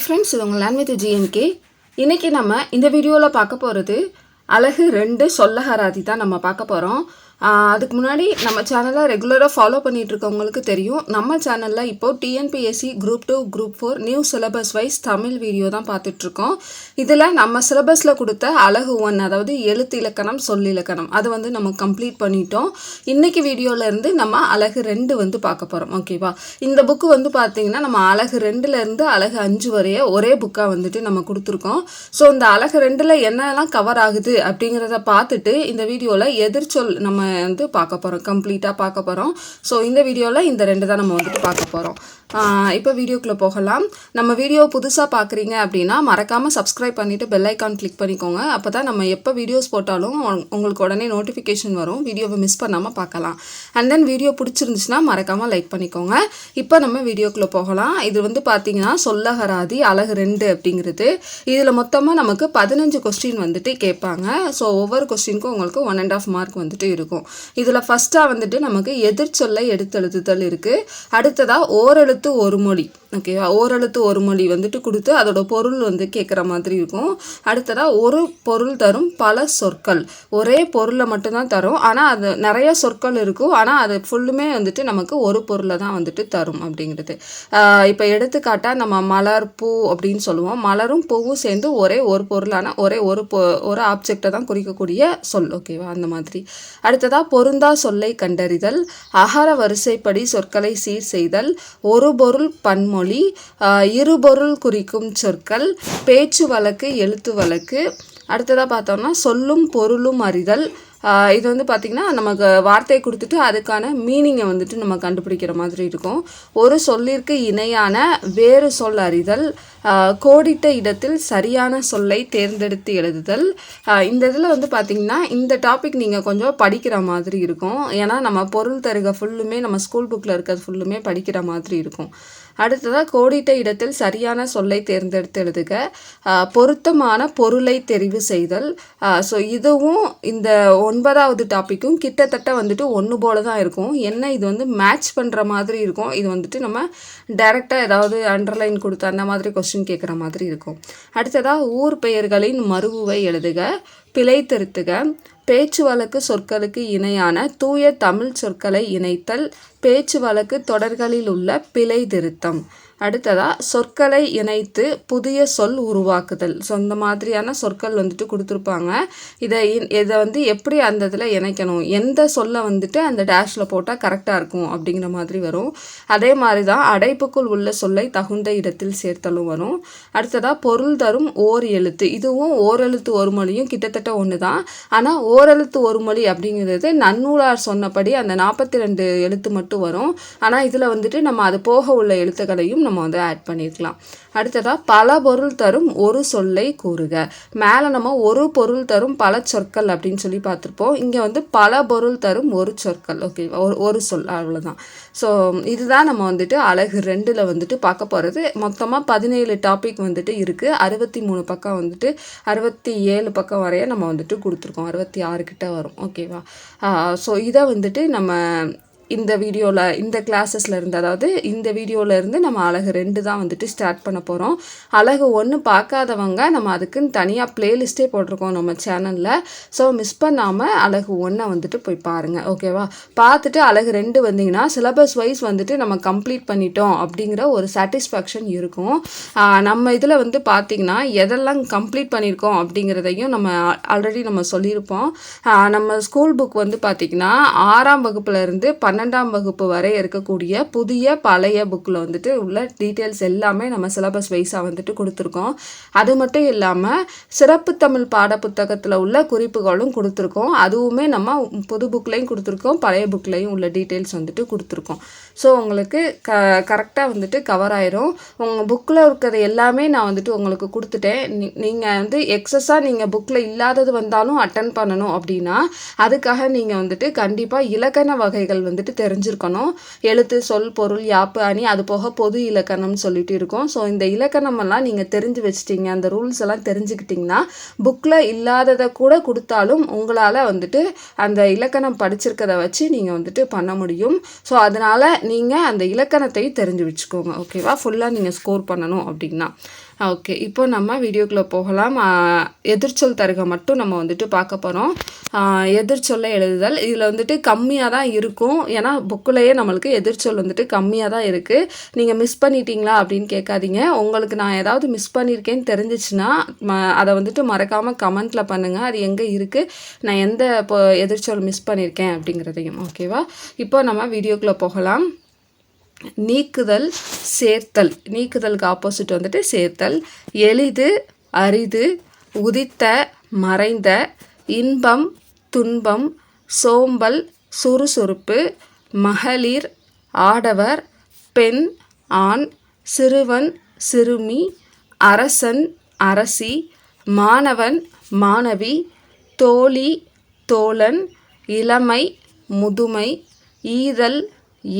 Hi friends இது உங்கள் land with GNK இன்றைக்கி நம்ம இந்த வீடியோவில் பார்க்க போகிறது அழகு ரெண்டு சொல்லகராதி தான் நம்ம பார்க்க போகிறோம் அதுக்கு முன்னாடி நம்ம சேனலை ரெகுலராக ஃபாலோ பண்ணிட்டு இருக்கவங்களுக்கு தெரியும். நம்ம சேனலில் இப்போது TNPSC group two group four new syllabus wise Tamil video தான் பார்த்துட்ருக்கோம் இதில் நம்ம சிலபஸில் கொடுத்த அழகு ஒன் அதாவது எழுத்து இலக்கணம் சொல் இலக்கணம் அது வந்து நம்ம கம்ப்ளீட் பண்ணிட்டோம். இன்னைக்கு வீடியோவிலேருந்து இருந்து நம்ம அழகு ரெண்டு வந்து பார்க்க போகிறோம் ஓகேவா இந்த புக்கு வந்து பார்த்தீங்கன்னா நம்ம அழகு ரெண்டுலேருந்து அழகு அஞ்சு வரைய ஒரே புக்காக வந்துட்டு நம்ம கொடுத்துருக்கோம். ஸோ இந்த அழகு ரெண்டில் என்னெல்லாம் கவர் ஆகுது அப்படிங்கிறத பார்த்துட்டு இந்த வீடியோவில் எதிர்ச்சொல் நம்ம வந்து பார்க்க போகிறோம் கம்ப்ளீட்டாக பார்க்க போகிறோம் ஸோ இந்த வீடியோவில் இந்த ரெண்டு தான் நம்ம வந்துட்டு பார்க்க போகிறோம் இப்போ வீடியோக்குள்ளே போகலாம். நம்ம வீடியோ புதுசாக பார்க்குறீங்க அப்படின்னா மறக்காமல் சப்ஸ்கிரைப் பண்ணிவிட்டு பெல் ஐக்கான் கிளிக் பண்ணிக்கோங்க. அப்போ தான் நம்ம எப்போ வீடியோஸ் போட்டாலும் உங்களுக்கு உடனே நோட்டிஃபிகேஷன் வரும். வீடியோவை மிஸ் பண்ணாமல் பார்க்கலாம். அண்ட் தென் வீடியோ பிடிச்சிருந்துச்சுன்னா மறக்காமல் லைக் பண்ணிக்கோங்க. இப்போ நம்ம வீடியோக்குள்ளே போகலாம். இது வந்து பார்த்தீங்கன்னா சொல்லகராதி அழகு ரெண்டு அப்படிங்கிறது. இதில் மொத்தமாக நமக்கு பதினஞ்சு கொஸ்டின் வந்துட்டு கேட்பாங்க. ஸோ ஒவ்வொரு கொஸ்டினுக்கும் உங்களுக்கு ஒன் அண்ட் ஆஃப் மார்க் வந்துட்டு இருக்கும். இதில் ஃபஸ்ட்டாக வந்துட்டு நமக்கு எதிர்ச்சொல்லை எடுத்தெழுத்துதல் இருக்குது அடுத்ததாக ஓரெழுத்து ஒரு மொழி. ஓகேவா ஓரெழுத்து ஒரு மொழி வந்துட்டு கொடுத்து அதோட பொருள் வந்து கேட்குற மாதிரி இருக்கும். அடுத்ததாக ஒரு பொருள் தரும் பல சொற்கள். ஒரே பொருளை மட்டும்தான் தரும். ஆனால் அது நிறைய சொற்கள் இருக்கும். ஆனால் அது ஃபுல்லுமே வந்துட்டு நமக்கு ஒரு பொருளை தான் வந்துட்டு தரும் அப்படிங்கிறது. இப்போ எடுத்துக்காட்டாக நம்ம மலர் பூ அப்படின்னு சொல்லுவோம். மலரும் பூவும் சேர்ந்து ஒரே ஒரு பொருளான ஒரே ஒரு பொ ஒரு ஆப்ஜெக்டை தான் குறிக்கக்கூடிய சொல். ஓகேவா அந்த மாதிரி. அடுத்ததாக பொருந்தா சொல்லை கண்டறிதல். அகர வரிசைப்படி சொற்களை சீர் செய்தல். ஒரு பொருள் பன்மொழி. ஆஹ் இருபொருள் குறிக்கும் சொற்கள் பேச்சு வழக்கு எழுத்து வழக்கு. அடுத்ததாக பார்த்தோம்னா சொல்லும் பொருளும் அறிதல். இது வந்து பார்த்திங்கன்னா நமக்கு வார்த்தையை கொடுத்துட்டு அதுக்கான மீனிங்கை வந்துட்டு நம்ம கண்டுபிடிக்கிற மாதிரி இருக்கும். ஒரு சொல்லிற்கு இணையான வேறு சொல் அறிதல் கோடிட்ட இடத்தில் சரியான சொல்லை தேர்ந்தெடுத்து எழுதுதல். இந்த இதில் வந்து பார்த்திங்கன்னா இந்த டாபிக் நீங்கள் கொஞ்சம் படிக்கிற மாதிரி இருக்கும். ஏன்னா நம்ம பொருள் தருக ஃபுல்லுமே நம்ம ஸ்கூல் புக்கில் இருக்கிறது ஃபுல்லுமே படிக்கிற மாதிரி இருக்கும். அடுத்ததாக கோடிட்ட இடத்தில் சரியான சொல்லை தேர்ந்தெடுத்து எழுதுக. பொருத்தமான பொருளை தெரிவு செய்தல். ஸோ இதுவும் இந்த ஒன்பதாவது டாப்பிக்கும் கிட்டத்தட்ட வந்துட்டு ஒன்று போல தான் இருக்கும். என்ன இது வந்து மேட்ச் பண்ணுற மாதிரி இருக்கும். இது வந்துட்டு நம்ம டைரெக்டாக ஏதாவது அண்டர்லைன் கொடுத்து அந்த மாதிரி கொஸ்டின் கேட்குற மாதிரி இருக்கும். அடுத்ததாக ஊர் பெயர்களின் மறுவுவை எழுதுக பிழை திருத்துக பேச்சு வழக்கு சொற்களுக்கு இணையான தூய தமிழ் சொற்களை இணைத்தல் பேச்சு வழக்கு தொடர்களில் உள்ள பிழை திருத்தம். அடுத்ததாக சொற்களை இணைத்து புதிய சொல் உருவாக்குதல். ஸோ இந்த மாதிரியான சொற்கள் வந்துட்டு கொடுத்துருப்பாங்க. இதை இதை வந்து எப்படி அந்த இதில் இணைக்கணும்? எந்த சொல்லை வந்துட்டு அந்த டேஷில் போட்டால் கரெக்டாக இருக்கும் அப்படிங்கிற மாதிரி வரும். அதே மாதிரி தான் அடைப்புக்குள் உள்ள சொல்லை தகுந்த இடத்தில் சேர்த்தலும் வரும். அடுத்ததாக பொருள் தரும் ஓர் எழுத்து. இதுவும் ஓரெழுத்து ஒரு மொழியும் கிட்டத்தட்ட ஒன்று தான். ஆனால் ஓரெழுத்து ஒரு மொழி அப்படிங்கிறது நன்னூலார் சொன்னபடி அந்த நாற்பத்தி ரெண்டு எழுத்து மட்டும் வரும். ஆனால் இதில் வந்துட்டு நம்ம அது போக உள்ள எழுத்துக்களையும் நம்ம வந்து ஆட் பண்ணியிருக்கலாம் அடுத்ததாக பல பொருள் தரும் ஒரு சொல்லை கூறுக. மேலே நம்ம ஒரு பொருள் தரும் பல சொற்கள் அப்படின்னு சொல்லி பார்த்துருப்போம். இங்கே வந்து பல பொருள் தரும் ஒரு சொற்கள். ஓகே ஒரு ஒரு சொல் அவ்வளோதான் ஸோ இதுதான் நம்ம வந்துட்டு அழகு ரெண்டில் வந்துட்டு பார்க்க போகிறது மொத்தமாக பதினேழு டாபிக் வந்துட்டு இருக்குது அறுபத்தி மூணு பக்கம் வந்துட்டு அறுபத்தி ஏழு பக்கம் வரைய நம்ம வந்துட்டு கொடுத்துருக்கோம். அறுபத்தி ஆறு கிட்ட வரும். ஓகேவா ஸோ இதை வந்துட்டு நம்ம இந்த வீடியோவில் இந்த கிளாஸஸில் இருந்து அதாவது இந்த வீடியோவில் இருந்து நம்ம அழகு ரெண்டு தான் வந்துட்டு ஸ்டார்ட் பண்ண போகிறோம் அழகு ஒன்று பார்க்காதவங்க நம்ம அதுக்குன்னு தனியாக ப்ளேலிஸ்ட்டே போட்டிருக்கோம் நம்ம சேனலில் ஸோ மிஸ் பண்ணாமல் அழகு ஒன்றை வந்துட்டு போய் பாருங்கள் ஓகேவா பார்த்துட்டு அழகு ரெண்டு வந்தீங்கன்னா சிலபஸ் வைஸ் வந்துட்டு நம்ம கம்ப்ளீட் பண்ணிட்டோம் அப்படிங்கிற ஒரு சாட்டிஸ்ஃபேக்ஷன் இருக்கும். நம்ம இதில் வந்து பார்த்திங்கன்னா எதெல்லாம் கம்ப்ளீட் பண்ணியிருக்கோம் அப்படிங்கிறதையும் நம்ம ஆல்ரெடி நம்ம சொல்லியிருப்போம். நம்ம ஸ்கூல் புக் வந்து பார்த்திங்கன்னா ஆறாம் வகுப்புலேருந்து இருந்து பன்னெண்டாம் வகுப்பு வரை இருக்கக்கூடிய புதிய பழைய புக்கில் வந்துட்டு உள்ள டீட்டெயில்ஸ் எல்லாமே நம்ம சிலபஸ் வைஸாக வந்துட்டு கொடுத்துருக்கோம். அது மட்டும் இல்லாமல் சிறப்பு தமிழ் பாடப்புத்தகத்தில் உள்ள குறிப்புகளும் கொடுத்துருக்கோம். அதுவுமே நம்ம புது புக்லேயும் கொடுத்துருக்கோம். பழைய புக்லேயும் உள்ள டீட்டெயில்ஸ் வந்துட்டு கொடுத்துருக்கோம். ஸோ உங்களுக்கு க கரெக்டாக வந்துட்டு கவர் ஆயிரும். உங்கள் புக்கில் இருக்கிறது எல்லாமே நான் வந்துட்டு உங்களுக்கு கொடுத்துட்டேன். நீங்கள் வந்து எக்ஸஸாக நீங்கள் புக்கில் இல்லாதது வந்தாலும் அட்டன் பண்ணணும் அப்படின்னா அதுக்காக நீங்கள் வந்துட்டு கண்டிப்பாக இலக்கண வகைகள் வந்துட்டு தெரிஞ்சிருக்கணும். எழுத்து சொல் பொருள் யாப்பு அணி அது போக பொது இலக்கணம்னு சொல்லிட்டு இருக்கும். ஸோ இந்த இலக்கணமெல்லாம் நீங்கள் தெரிஞ்சு வச்சிட்டீங்க. அந்த ரூல்ஸ் எல்லாம் தெரிஞ்சுக்கிட்டிங்கன்னா புக்கில் இல்லாததை கூட கொடுத்தாலும் உங்களால் வந்துட்டு அந்த இலக்கணம் படிச்சிருக்கதை வச்சு நீங்கள் வந்துட்டு பண்ண முடியும். ஸோ அதனால் நீங்கள் அந்த இலக்கணத்தை தெரிஞ்சு வச்சுக்கோங்க. ஓகேவா ஃபுல்லாக நீங்கள் ஸ்கோர் பண்ணணும் அப்படின்னா. ஓகே இப்போ நம்ம வீடியோக்குள்ளே போகலாம். எதிர்ச்சொல் தருக மட்டும் நம்ம வந்துட்டு பார்க்க போகிறோம் எதிர்ச்சொல்லை எழுதுதல். இதில் வந்துட்டு கம்மியாக தான் இருக்கும். ஏன்னா புக்கிலேயே நம்மளுக்கு எதிர்ச்சொல் வந்துட்டு கம்மியாக தான் இருக்குது நீங்கள் மிஸ் பண்ணிட்டீங்களா அப்படின்னு கேட்காதீங்க. உங்களுக்கு நான் ஏதாவது மிஸ் பண்ணியிருக்கேன்னு தெரிஞ்சிச்சுன்னா ம அதை வந்துட்டு மறக்காமல் கமெண்ட்டில் பண்ணுங்கள் அது எங்கே இருக்குது நான் எந்த இப்போ எதிர்ச்சொல் மிஸ் பண்ணியிருக்கேன் அப்படிங்கிறதையும் ஓகேவா இப்போ நம்ம வீடியோக்குள்ளே போகலாம். நீக்குதல் சேர்த்தல். நீக்குதலுக்கு ஆப்போசிட் வந்துட்டு சேர்த்தல். எளிது அரிது உதித்த மறைந்த இன்பம் துன்பம் சோம்பல் சுறுசுறுப்பு மகளிர் ஆடவர் பெண் ஆண் சிறுவன் சிறுமி அரசன் அரசி மாணவன் மாணவி தோழி தோழன் இளமை முதுமை ஈதல்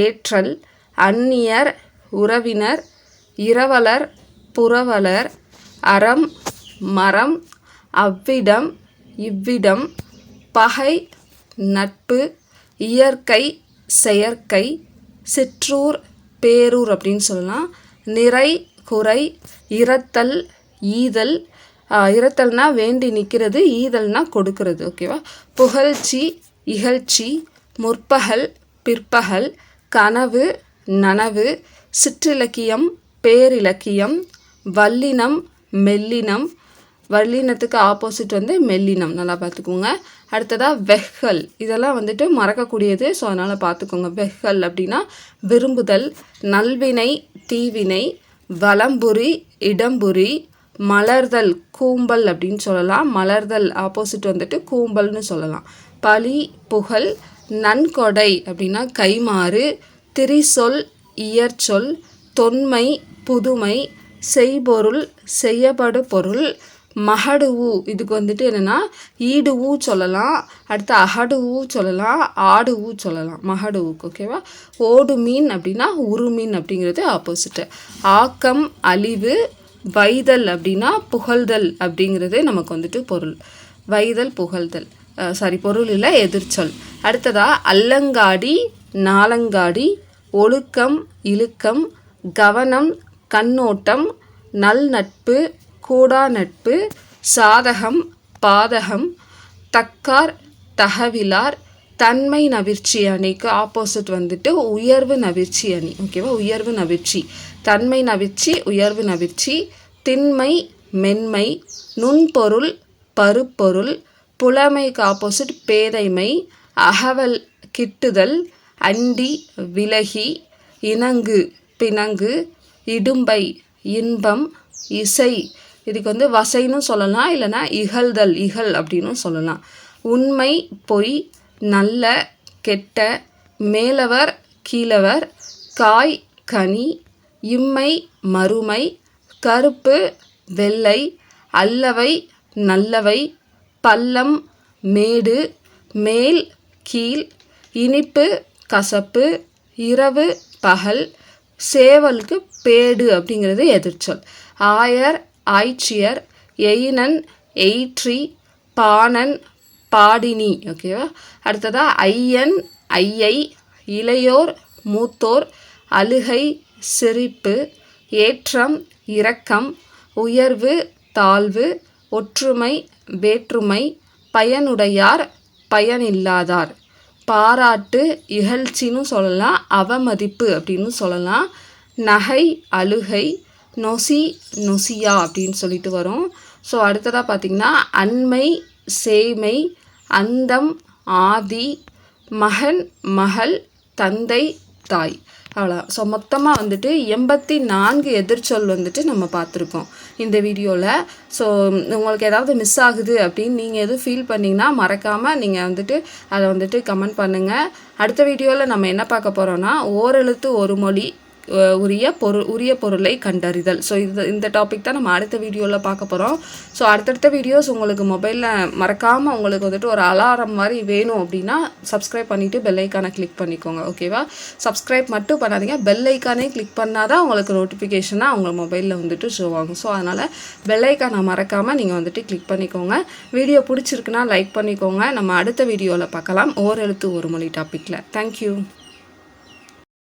ஏற்றல் அந்நியர் உறவினர் இரவலர் புரவலர் அறம் மரம் அவ்விடம் இவ்விடம் பகை நட்பு இயற்கை செயற்கை சிற்றூர் பேரூர் அப்படின்னு சொல்லலாம். நிறை குறை இரத்தல் ஈதல். இரத்தல்னால் இரத்தல்னா வேண்டி நிற்கிறது ஈதல்னா கொடுக்கறது ஓகேவா? புகழ்ச்சி இகழ்ச்சி முற்பகல் பிற்பகல் கனவு நனவு சிற்றிலக்கியம் பேரிலக்கியம் வல்லினம் மெல்லினம். வல்லினத்துக்கு ஆப்போசிட் வந்து மெல்லினம். நல்லா பார்த்துக்கோங்க. அடுத்ததாக வெஹல் இதெல்லாம் வந்துட்டு மறக்கக்கூடியது. ஸோ அதனால் பார்த்துக்கோங்க. வெஹல் அப்படின்னா விரும்புதல் நல்வினை தீவினை வலம்புரி இடம்புரி மலர்தல் கூம்பல் அப்படின்னு சொல்லலாம். மலர்தல் ஆப்போசிட் வந்துட்டு கூம்பல்னு சொல்லலாம். பழி புகழ் நன்கொடை அப்படின்னா கைமாறு திரிசொல் இயற்சொல் தொன்மை புதுமை செய்பொருள் செய்யப்படு பொருள் மகடுவு. இதுக்கு வந்துட்டு என்னென்னா ஈடுவு சொல்லலாம் அடுத்து அகடுவு சொல்லலாம் ஆடுவு சொல்லலாம் மகடுவுக்கு ஓகேவா ஓடு மீன் அப்படின்னா உருமீன் அப்படிங்கிறது ஆப்போசிட்டு ஆக்கம் அழிவு வைதல் அப்படின்னா புகழ்தல் அப்படிங்கிறது நமக்கு வந்துட்டு பொருள். வைதல் புகழ்தல். சாரி பொருள் இல்லை எதிர்ச்சொல். அடுத்ததாக அல்லங்காடி நாலங்காடி ஒழுக்கம் இழுக்கம் கவனம் கண்ணோட்டம் நல் நட்பு கூடா நட்பு சாதகம் பாதகம் தக்கார் தகவிலார் தன்மை நவிர்ச்சி அணிக்கு ஆப்போசிட் வந்துட்டு உயர்வு நவிர்ச்சி அணி. ஓகேவா உயர்வு நவிர்ச்சி தன்மை நவிர்ச்சி உயர்வு நவிர்ச்சி திண்மை மென்மை நுண்பொருள் பருப்பொருள் புலமைக்கு ஆப்போசிட் பேதைமை அகவல் கிட்டுதல் அண்டி விலகி இணங்கு பிணங்கு இடும்பை இன்பம் இசை. இதுக்கு வந்து வசைன்னு சொல்லலாம் இல்லைன்னா இகழ்தல் இகழ் அப்படின்னு சொல்லலாம். உண்மை பொய் நல்ல கெட்ட மேலவர் கீழவர் காய் கனி இம்மை மறுமை கருப்பு வெள்ளை அல்லவை நல்லவை பள்ளம் மேடு மேல் கீழ் இனிப்பு கசப்பு இரவு பகல் சேவலுக்கு பேடு அப்படிங்கிறது எதிர்ச்சொல். ஆயர் ஆய்ச்சியர் எயினன் எயிற்றி பாணன் பாடினி ஓகேவா அடுத்ததாக ஐயன் ஐயை இளையோர் மூத்தோர் அழுகை சிரிப்பு ஏற்றம் இரக்கம் உயர்வு தாழ்வு ஒற்றுமை வேற்றுமை பயனுடையார் பயனில்லாதார். பாராட்டு இகழ்ச்சின்னு சொல்லலாம் அவமதிப்பு அப்படின்னு சொல்லலாம். நகை அழுகை நொசி நொசியா அப்படின்னு சொல்லிட்டு வரும். ஸோ அடுத்ததாக பார்த்திங்கன்னா அண்மை சேமை அந்தம் ஆதி மகன் மகள் தந்தை தாய். அவ்வளோ ஸோ மொத்தமாக வந்துட்டு எண்பத்தி நான்கு எதிர்ச்சொல் வந்துட்டு நம்ம பார்த்துருக்கோம். இந்த வீடியோவில் ஸோ உங்களுக்கு ஏதாவது மிஸ் ஆகுது அப்படின்னு நீங்கள் எதுவும் ஃபீல் பண்ணிங்கன்னா மறக்காமல் நீங்கள் வந்துட்டு அதை வந்துட்டு கமெண்ட் பண்ணுங்கள் அடுத்த வீடியோவில் நம்ம என்ன பார்க்க போகிறோன்னா ஓரெழுத்து ஒரு மொழி உரிய பொருள் உரிய பொருளை கண்டறிதல். ஸோ இது இந்த டாபிக் தான் நம்ம அடுத்த வீடியோவில் பார்க்க போகிறோம் ஸோ அடுத்தடுத்த வீடியோஸ் உங்களுக்கு மொபைலில் மறக்காமல் உங்களுக்கு வந்துட்டு ஒரு அலாரம் மாதிரி வேணும் அப்படின்னா சப்ஸ்கிரைப் பண்ணிவிட்டு பெல் ஐக்கானை கிளிக் பண்ணிக்கோங்க ஓகேவா சப்ஸ்கிரைப் மட்டும் பண்ணாதீங்க. பெல் ஐக்கானே கிளிக் பண்ணால் தான் உங்களுக்கு நோட்டிஃபிகேஷனாக உங்கள் மொபைலில் வந்துட்டு ஷோ ஆகும். ஸோ அதனால் பெல் ஐக்கானை மறக்காமல் நீங்கள் வந்துட்டு கிளிக் பண்ணிக்கோங்க. வீடியோ பிடிச்சிருக்குன்னா லைக் பண்ணிக்கோங்க. நம்ம அடுத்த வீடியோவில் பார்க்கலாம். ஓரெழுத்து ஒரு மொழி டாப்பிக்கில் தேங்க்யூ